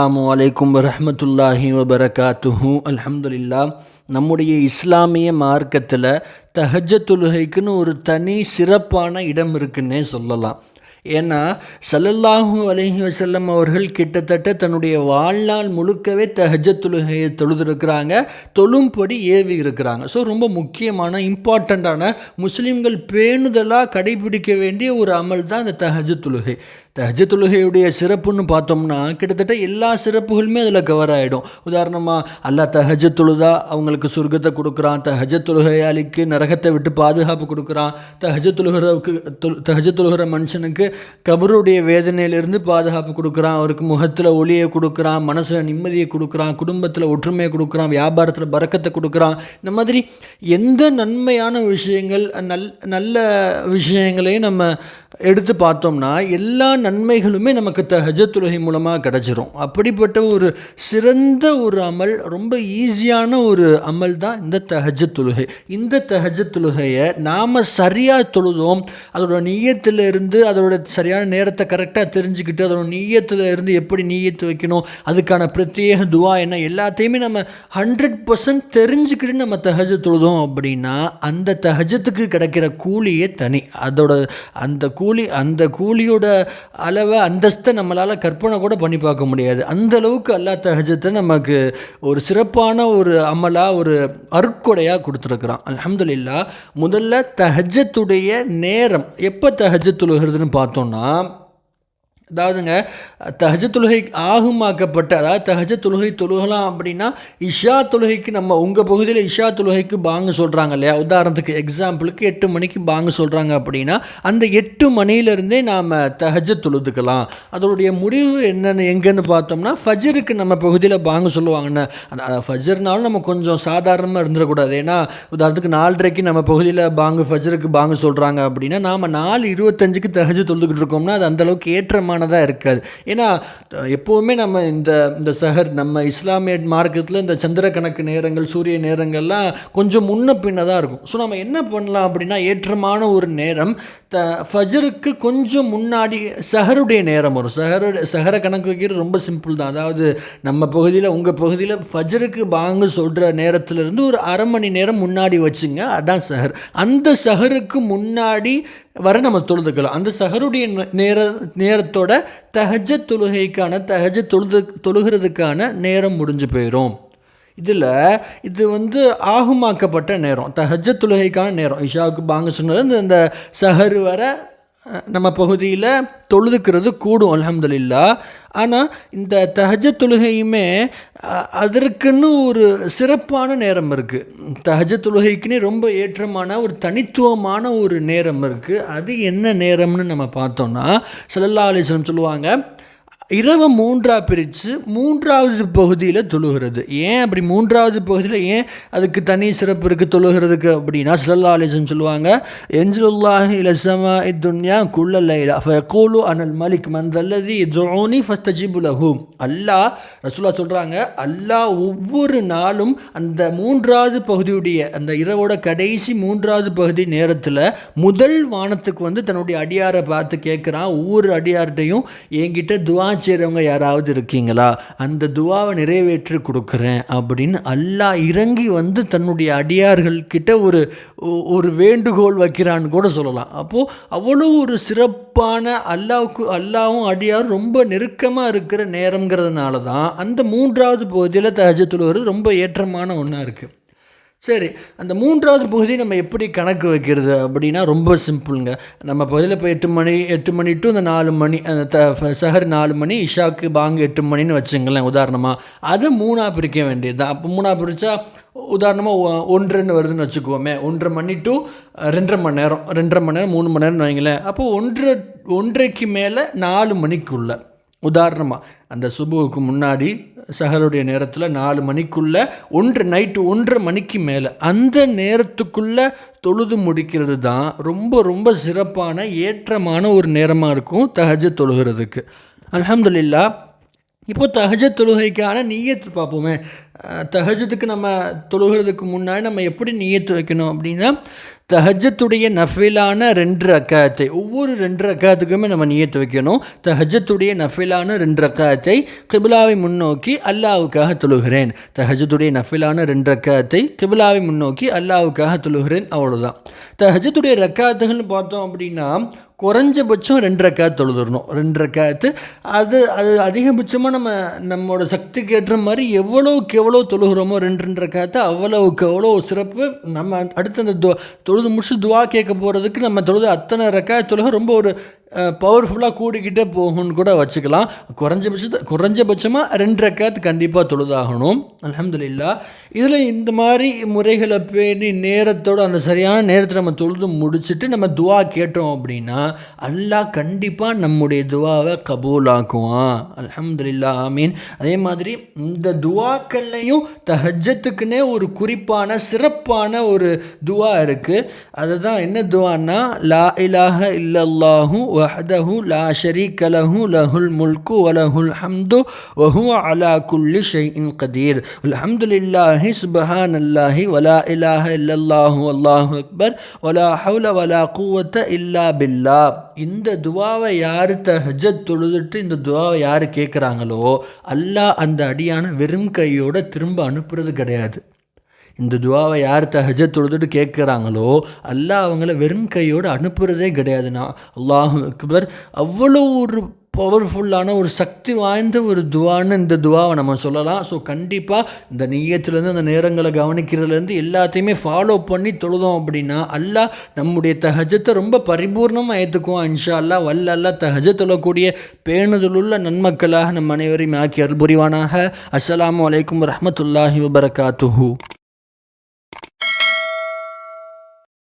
அஸ்ஸலாமு அலைக்கும் வரஹ்மத்துல்லாஹி வபரகாத்துஹூ அல்ஹம்துலில்லா நம்முடைய இஸ்லாமிய மார்க்கத்தில் தஹஜ்ஜத் தொழுகைக்குன்னு ஒரு தனி சிறப்பான இடம் இருக்குன்னே சொல்லலாம். ஏன்னா சல்லல்லாஹு அலஹி வசல்லம் அவர்கள் கிட்டத்தட்ட தன்னுடைய வாழ்நாள் முழுக்கவே தஹஜ தொழுகையை தொழுதுருக்கிறாங்க தொழும்படி ஏவி இருக்கிறாங்க. ஸோ ரொம்ப முக்கியமான இம்பார்ட்டண்ட்டான முஸ்லீம்கள் பேணுதலாக கடைபிடிக்க வேண்டிய ஒரு அமல் தான் இந்த தஹஜ தொழுகை தஹஜ தொழுகையுடைய சிறப்புன்னு பார்த்தோம்னா கிட்டத்தட்ட எல்லா சிறப்புகளுமே அதில் கவர் ஆகிடும் உதாரணமாக அல்லாஹ் தஹஜ தொழுதா அவங்களுக்கு சொர்க்கத்தை கொடுக்குறான் தஹஜ தொழுகையாளிக்கு நரகத்தை விட்டு பாதுகாப்பு கொடுக்குறான் தஹஜ தொழுகிறவுக்கு தஹஜ தொழுகிற மனுஷனுக்கு கபருடைய வேதனையிலிருந்து பாதுகாப்பு கொடுக்குறான். அவருக்கு முகத்தில் ஒளியை கொடுக்குறான் மனசில் நிம்மதியை கொடுக்குறான் குடும்பத்தில் ஒற்றுமையை கொடுக்குறான் வியாபாரத்தில் பறக்கத்தை கொடுக்குறான். இந்த மாதிரி எந்த நன்மையான விஷயங்கள் நல் நல்ல விஷயங்களையும் நம்ம எடுத்து பார்த்தோம்னா எல்லா நன்மைகளுமே நமக்கு தஹஜத்துலகை மூலமாக கிடச்சிரும். அப்படிப்பட்ட ஒரு சிறந்த ஒரு அமல் ரொம்ப ஈஸியான ஒரு அமல் தான் இந்த தஹஜத் இந்த தஹஜத் நாம் சரியாக தொழுதோம் அதோட நீயத்தில் இருந்து அதோட சரியான நேரத்தை கரெக்டாக தெரிஞ்சுக்கிட்டு அதோட நீயத்தில் இருந்து எப்படி நீயத்து வைக்கணும் அதுக்கான பிரத்யேக துவா என்ன எல்லாத்தையுமே நம்ம ஹண்ட்ரட் பர்சன்ட் தெரிஞ்சுக்கிட்டு நம்ம தஹஜத் தொழுதோம் அப்படின்னா அந்த தஹஜத்துக்கு கிடைக்கிற கூலியே தனி. அதோட அந்த கூலி அந்த கூலியோட அளவை அந்தஸ்தை நம்மளால் கற்பனை கூட பண்ணி பார்க்க முடியாது. அந்த அளவுக்கு அல்லா தஹஜத்தை நமக்கு ஒரு சிறப்பான ஒரு அமலாக ஒரு அருட்கொடையாக கொடுத்துருக்குறான். அலமதுல்லா முதல்ல தஹஜத்துடைய நேரம் எப்போ தஹஜத் தொழுகிறதுன்னு பார்த்தோம்னா அதாவதுங்க தஹஜ தொழுகை ஆகுமாக்கப்பட்ட அதாவது தஹஜ தொழுகை தொழுகலாம் அப்படின்னா இஷா தொழுகைக்கு நம்ம உங்கள் பகுதியில் இஷா தொழுகைக்கு பாங்க சொல்கிறாங்க இல்லையா? உதாரணத்துக்கு எக்ஸாம்பிளுக்கு எட்டு மணிக்கு பாங்க சொல்கிறாங்க அப்படின்னா அந்த எட்டு மணியிலேருந்தே நாம் தஹஜ தொழுதுக்கலாம். அதோடைய முடிவு என்னென்னு எங்கேன்னு பார்த்தோம்னா ஃபஜருக்கு நம்ம பகுதியில் பாங்க சொல்லுவாங்கன்னு. அந்த ஃபஜர்னாலும் நம்ம கொஞ்சம் சாதாரணமாக இருந்துடக்கூடாது. ஏன்னா உதாரணத்துக்கு நாலரைக்கு நம்ம பகுதியில் பாங்கு ஃபஜருக்கு பாங்கு சொல்கிறாங்க அப்படின்னா நாம் நாலு இருபத்தஞ்சுக்கு தஹஜ தொழுதுகிட்டு இருக்கோம்னா அது அந்தளவுக்கு ஏற்றமான முக்கியமானதாக இருக்காது. ஏன்னா எப்போவுமே நம்ம இந்த இந்த சஹர் நம்ம இஸ்லாமிய மார்க்கத்தில் இந்த சந்திர கணக்கு நேரங்கள் சூரிய நேரங்கள்லாம் கொஞ்சம் முன்ன பின்ன தான் இருக்கும். ஸோ நம்ம என்ன பண்ணலாம் அப்படின்னா ஏற்றமான ஒரு நேரம் த ஃபஜருக்கு கொஞ்சம் முன்னாடி சஹருடைய நேரம் வரும். சஹரு சஹரை கணக்கு வைக்கிறது ரொம்ப சிம்பிள் தான். அதாவது நம்ம பகுதியில் உங்கள் பகுதியில் ஃபஜருக்கு பாங்கு சொல்கிற நேரத்துலேருந்து ஒரு அரை மணி நேரம் முன்னாடி வச்சுங்க அதான் சஹர். அந்த சஹருக்கு முன்னாடி வர நம்ம தொழுதுக்கலாம். அந்த சஹருடைய நேர நேரத்தோட தஹஜ தொழுகைக்கான தஹஜ தொழுது தொழுகிறதுக்கான நேரம் முடிஞ்சு போயிடும் இதில் இது வந்து ஆகுமாக்கப்பட்ட நேரம் தஹஜ தொழுகைக்கான நேரம். இஷாவுக்கு பாங்க சொன்னது இந்த இந்த சஹர் வர நம்ம பகுதியில் தொழுதுக்கிறது கூடும் அலமதுல்லா ஆனால் இந்த தஹஜ தொழுகையுமே அதற்குன்னு ஒரு சிறப்பான நேரம் இருக்குது தஹஜ தொழுகைக்குன்னே ரொம்ப ஏற்றமான ஒரு தனித்துவமான ஒரு நேரம் இருக்குது அது என்ன நேரம்னு நம்ம பார்த்தோம்னா சல்லல்லா அலிஸ்லம் சொல்லுவாங்க இரவை மூன்றாக பிரித்து மூன்றாவது பகுதியில் தொழுகிறது. ஏன் அப்படி மூன்றாவது பகுதியில் ஏன் அதுக்கு தனி சிறப்பு இருக்குது தொழுகிறதுக்கு அப்படின்னா சல்லா அலிசன் சொல்லுவாங்க என்ஜுல்லாஹி இலசமா இத்துன்யா குள்ளல்லைலா கோலு அனல் மலிக் மந்தல்லதி ஜோனி ஃபஸ்தஜிபுலஹு அல்லாஹ் ரசூலா சொல்கிறாங்க அல்லாஹ் ஒவ்வொரு நாளும் அந்த மூன்றாவது பகுதியுடைய அந்த இரவோட கடைசி மூன்றாவது பகுதி நேரத்தில் முதல் வானத்துக்கு வந்து தன்னுடைய அடியாரை பார்த்து கேட்குறான் ஒவ்வொரு அடியார்கிட்டையும் என்கிட்ட துவா செய்கிறவங்க யாராவது இருக்கீங்களா? அந்த துவாவை நிறைவேற்றி கொடுக்குறேன் அப்படின்னு அல்லாஹ் இறங்கி வந்து தன்னுடைய அடியார்கள் கிட்ட ஒரு ஒரு வேண்டுகோள் வைக்கிறான்னு கூட சொல்லலாம். அப்போது அவ்வளோ ஒரு சிறப்பான அல்லாவுக்கு அல்லாவும் அடியாரும் ரொம்ப நெருக்கமாக இருக்கிற நேரங்கிறதுனால தான் அந்த மூன்றாவது பகுதியில் தஹஜத்துல் ரொம்ப ஏற்றமான ஒன்றா இருக்குது சரி அந்த மூன்றாவது பகுதி நம்ம எப்படி கணக்கு வைக்கிறது அப்படின்னா ரொம்ப சிம்பிளுங்க. நம்ம பகுதியில் இப்போ எட்டு மணி எட்டு மணி டு அந்த நாலு மணி அந்த த சஹர் நாலு மணி இஷாக்கு பாங்கு எட்டு மணின்னு வச்சுங்களேன் உதாரணமாக அது மூணாக பிரிக்க வேண்டியது தான் அப்போ மூணாக பிரித்தா உதாரணமாக ஒன்றுன்னு வருதுன்னு வச்சுக்குவோமே ஒன்றரை மணி டு ரெண்டரை மணி நேரம். ரெண்டரை மணி நேரம் மூணு மணி நேரம்னு வைங்களேன். அப்போது ஒன்றரை ஒன்றைக்கு மேலே நாலு மணிக்குள்ளே. உதாரணமாக அந்த சுபுவுக்கு முன்னாடி சஹருடைய நேரத்தில் நாலு மணிக்குள்ளே ஒன்று நைட்டு ஒன்றரை மணிக்கு மேலே. அந்த நேரத்துக்குள்ளே தொழுது முடிக்கிறது தான் ரொம்ப ரொம்ப சிறப்பான ஏற்றமான ஒரு நேரமாக இருக்கும் தஹஜ தொழுகிறதுக்கு. அலமதுல்லா இப்போ தஹஜ தொழுகைக்கான நீயத்து பார்ப்போமே. தஹஜத்துக்கு நம்ம தொழுகிறதுக்கு முன்னாடி நம்ம எப்படி நீயத்து வைக்கணும் அப்படின்னா தஹஜத்துடைய நஃபிலான ரெண்டு ரக்காயத்தை ஒவ்வொரு ரெண்டு ரக்காயத்துக்குமே நம்ம நியத்து வைக்கணும். தஹஜத்துடைய நஃபிலான ரெண்டு ரக்காயத்தை கிபிலாவை முன்னோக்கி அல்லாவுக்காக தொழுகிறேன். தஹஜத்துடைய நஃபிலான ரெண்டு ரக்காயத்தை கிபிலாவை முன்னோக்கி அல்லாவுக்காக தொழுகிறேன் அவ்வளோதான் தஹஜத்துடைய ரக்காத்துகள்னு பார்த்தோம் அப்படின்னா குறைஞ்சபட்சம் ரெண்டு காத்து தொழுதுடணும் ரெண்டு காத்து அது அது அதிகபட்சமாக நம்ம நம்மளோட சக்திக்கு ஏற்ற மாதிரி எவ்வளோக்கு எவ்வளோ தொழுகிறோமோ ரெண்டு ரெண்டரை காத்து அவ்வளவுக்கு அவ்வளோ சிறப்பு. நம்ம அடுத்து அந்த தொழுது முடிச்சு துவா கேட்க போகிறதுக்கு நம்ம தொழுது அத்தனை ரக்காத்து தொழுக ரொம்ப ஒரு பவர்ஃபுல்லாக கூடிக்கிட்டே போகும்னு கூட வச்சுக்கலாம். குறைஞ்சபட்சத்தை குறைஞ்சபட்சமாக ரெண்டு ரக்காத்து கண்டிப்பாக தொழுதாகணும். அலமதுல்லா இதில் இந்த மாதிரி முறைகளை பேணி நேரத்தோடு அந்த சரியான நேரத்தில் நம்ம தொழுது முடிச்சுட்டு நம்ம துவா கேட்டோம் அப்படின்னா அல்லாஹ் கண்டிப்பாக நம்முடைய துவாவை கபூலாக்குவான். அலமதுல்லா ஆமீன். அதே மாதிரி இந்த துவாக்கள்லையும் தஹஜத்துக்குன்னே ஒரு குறிப்பான சிறப்பான ஒரு துவா இருக்குது அதுதான் என்ன துவான்னா லா இலாஹ இல்லல்லாஹு வஹதஹு லா ஷரீக் லஹு லஹுல் முல்கு வலஹுல் ஹம்து வஹு அலா குல்லி ஷெயின் கதீர். அலமதுல்லா இல்லாஹி சுபஹான் அல்லாஹி வலா இலாஹ இல்லல்லாஹு அல்லாஹு அக்பர் வலா ஹவுல வலா கூவத்த இல்லா பில்லா இந்த துவாவை யார் தஹஜத் தொழுதுட்டு இந்த துவாவை யார் கேட்குறாங்களோ அல்லாஹ் அந்த அடியான வெறும் கையோடு திரும்ப அனுப்புறது கிடையாது. இந்த துவாவை யார் தஹஜ தொழுதுட்டு கேட்குறாங்களோ அல்லாஹ் அவங்கள வெறும் கையோடு அனுப்புகிறதே கிடையாதுண்ணா அல்லாஹு அக்பர் அவ்வளோ ஒரு பவர்ஃபுல்லான ஒரு சக்தி வாய்ந்த ஒரு துவான்னு இந்த துவாவை நம்ம சொல்லலாம். ஸோ கண்டிப்பாக இந்த நெய்யத்துலேருந்து அந்த நேரங்களை கவனிக்கிறதுலேருந்து எல்லாத்தையுமே ஃபாலோ பண்ணி தொழுதோம் அப்படின்னா அல்லாஹ் நம்முடைய தஹஜத்தை ரொம்ப பரிபூர்ணமாக ஏற்றுக்குவோம் இன்ஷா அல்லா வல்ல அல்லா தஹஜ தொழக்கூடிய பேணுதலுள்ள நன்மக்களாக நம் அனைவரையும் ஆக்கி அருள் புரிவானாக அஸ்லாம் வலைக்கம் வரமத்துல்லாஹி வபரகாத்துஹூ.